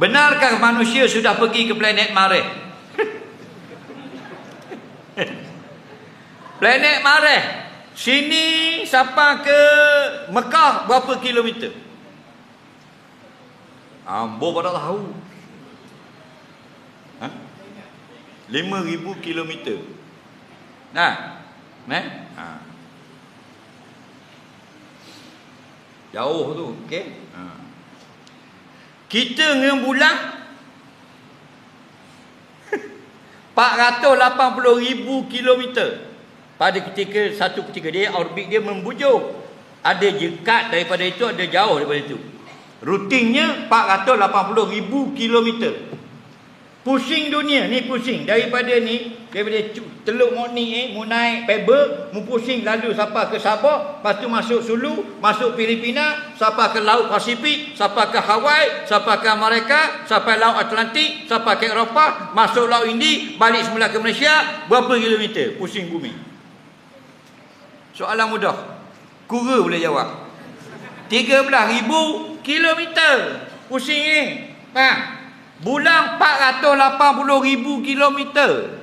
Benarkah manusia sudah pergi ke planet Mareh? planet Mareh. Sini sampai ke Mekah berapa kilometer? Ambo pada tahu. Ha? 5000 kilometer. Nah. Nah. Ha. Jauh tu, okey? Ha. Kita dengan bulan 480,000 kilometer pada ketika satu ketika dia orbit dia membujur. Ada dekat daripada itu, ada jauh daripada itu. Rutinnya 480,000 kilometer. Pusing dunia ni pusing. Daripada ni daripada Teluk Moni eh mu naik Pebble pusing lalu sampai ke Sabah lepas tu masuk Sulu masuk Filipina sampai ke Laut Pasifik sampai ke Hawaii sampai ke Amerika sampai Laut Atlantik sampai ke Eropah masuk Laut Hindi balik semula ke Malaysia berapa kilometer? Pusing bumi. Soalan mudah. Kura boleh jawab? 13,000 kilometer. Pusing ni Bulan 480,000 kilometer.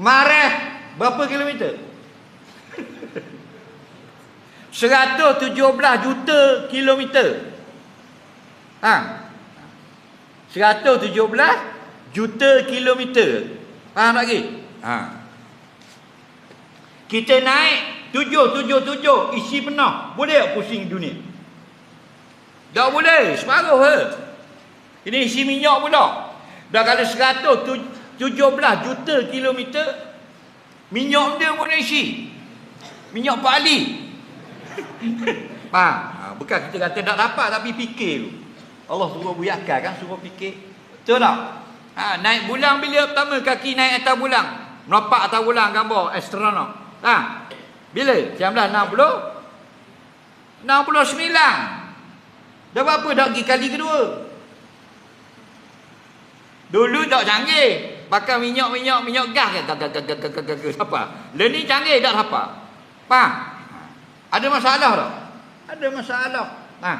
Marah berapa kilometer? 117 juta kilometer. Ha. 117 juta kilometer. Faham lagi? Ha. Kita naik tujuh, tujuh, tujuh, isi penuh. Boleh tak pusing dunia? Tak boleh, separuh ke? Ini isi minyak pula. Dah kalau 117 juta kilometer minyak dia pun isi. Minyak pali. Faham? Ha, bukan kita kata tak dapat tapi fikir tu. Allah suruh buyakal kan suruh fikir. Betul tak? Ha, naik bulan bila pertama kaki naik atas bulan. Nampak atas bulan gambar astronot. Ha? Bila? 1960? 69. Dah berapa dah pergi kali kedua? Dulu tak canggih. Pakai minyak-minyak minyak gas ke apa? Lah ni canggih tak apa? Faham? Ada masalah tak? Ada masalah. Ha.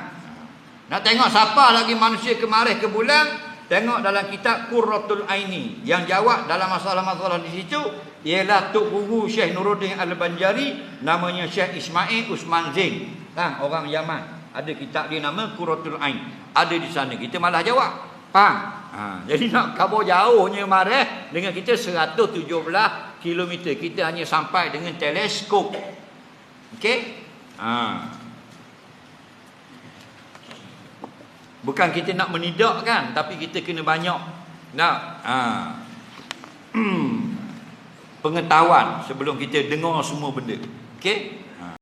Nak tengok siapa lagi manusia kemarin ke bulan? Tengok dalam kitab Qurratul Aini. Yang jawab dalam masalah-masalah di situ ialah Tok Guru Syekh Nuruddin Al-Banjari, namanya Syekh Ismail Usman Zain. Ha, orang Yaman. Ada kitab dia nama Qurratul Ain. Ada di sana. Kita malah jawab. Faham? Ha, jadi nak kabur jauhnya marah dengan kita 117 km. Kita hanya sampai dengan teleskop. Okey? Ha. Bukan kita nak menidakkan tapi kita kena banyak nak ha. pengetahuan sebelum kita dengar semua benda. Okey?